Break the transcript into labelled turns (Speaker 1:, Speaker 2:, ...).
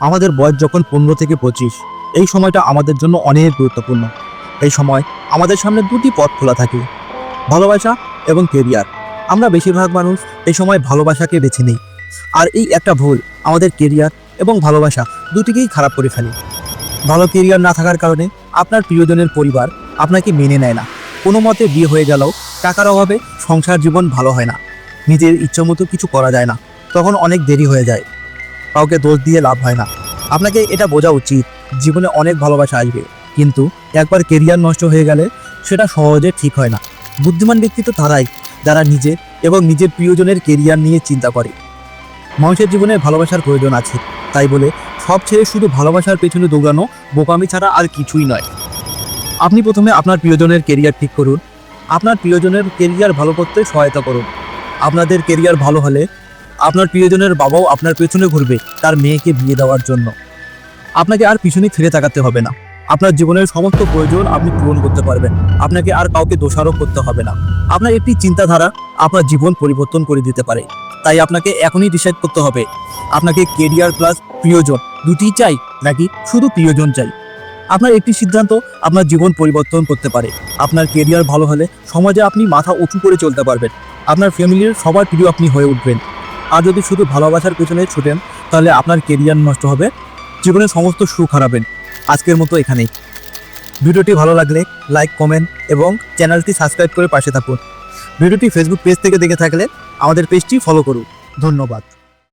Speaker 1: আমাদের বয়স যখন পনেরো থেকে পঁচিশ, এই সময়টা আমাদের জন্য অনেক গুরুত্বপূর্ণ। এই সময় আমাদের সামনে দুটি পথ খোলা থাকে, ভালোবাসা এবং কেরিয়ার আমরা বেশিরভাগ মানুষ এই সময় ভালোবাসাকে বেছে নিই। আর এই একটা ভুল, আমাদের কেরিয়ার এবং ভালোবাসা দুটিকেই খারাপ করে ফেলে। ভালো কেরিয়ার না থাকার কারণে আপনার প্রিয়জনের পরিবার আপনাকে মেনে নেয় না। কোনো মতে বিয়ে হয়ে গেলেও টাকার অভাবে সংসার জীবন ভালো হয় না। নিজের ইচ্ছামতো কিছু করা যায় না। তখন অনেক দেরি হয়ে যায়। কাউকে দোষ দিয়ে লাভ হয় না। আপনাকে এটা বোঝা উচিত, জীবনে অনেক ভালোবাসা আসবে। কিন্তু একবার কেরিয়ার নষ্ট হয়ে গেলে সেটা সহজে ঠিক হয় না। বুদ্ধিমান ব্যক্তি তো তারাই, যারা নিজে এবং নিজের প্রিয়জনের কেরিয়ার নিয়ে চিন্তা করে। মানুষের জীবনে ভালোবাসার প্রয়োজন আছে, তাই বলে সব ছেড়ে শুধু ভালোবাসার পেছনে দৌড়ানো, বোকামি ছাড়া আর কিছুই নয়। আপনি প্রথমে আপনার প্রিয়জনের কেরিয়ার ঠিক করুন। আপনার প্রিয়জনের কেরিয়ার ভালো করতে সহায়তা করুন। আপনাদের কেরিয়ার ভালো হলে আপনার প্রিয়জনের বাবাও আপনার পেছনে ঘুরবে তার মেয়েকে বিয়ে দেওয়ার জন্য। আপনাকে আর পিছনে ফিরে তাকাতে হবে না। আপনার জীবনের সমস্ত প্রয়োজন আপনি পূরণ করতে পারবেন। আপনাকে আর কাউকে দোষারোপ করতে হবে না। আপনার একটি চিন্তাধারা আপনার জীবন পরিবর্তন করে দিতে পারে। তাই আপনাকে এখনই ডিসাইড করতে হবে, আপনাকে কেরিয়ার প্লাস প্রিয়জন দুটিই চাই নাকি শুধু প্রিয়জন চাই? আপনার একটি সিদ্ধান্ত আপনার জীবন পরিবর্তন করতে পারে। আপনার কেরিয়ার ভালো হলে সমাজে আপনি মাথা উঁচু করে চলতে পারবেন। আপনার ফ্যামিলির সবার প্রিয় আপনি হয়ে উঠবেন। আর যদি শুধু ভালোবাসার পেছনে ছুটেন, তাহলে আপনার কেরিয়ার নষ্ট হবে। জীবনে সমস্ত সুখ হারাবেন। আজকের মতো এখানেই। ভিডিওটি ভালো লাগলে লাইক কমেন্ট এবং চ্যানেলটি সাবস্ক্রাইব করে পাশে থাকুন। ভিডিওটি ফেসবুক পেজ থেকে দেখে থাকলে আমাদের পেজটি ফলো করুন। ধন্যবাদ।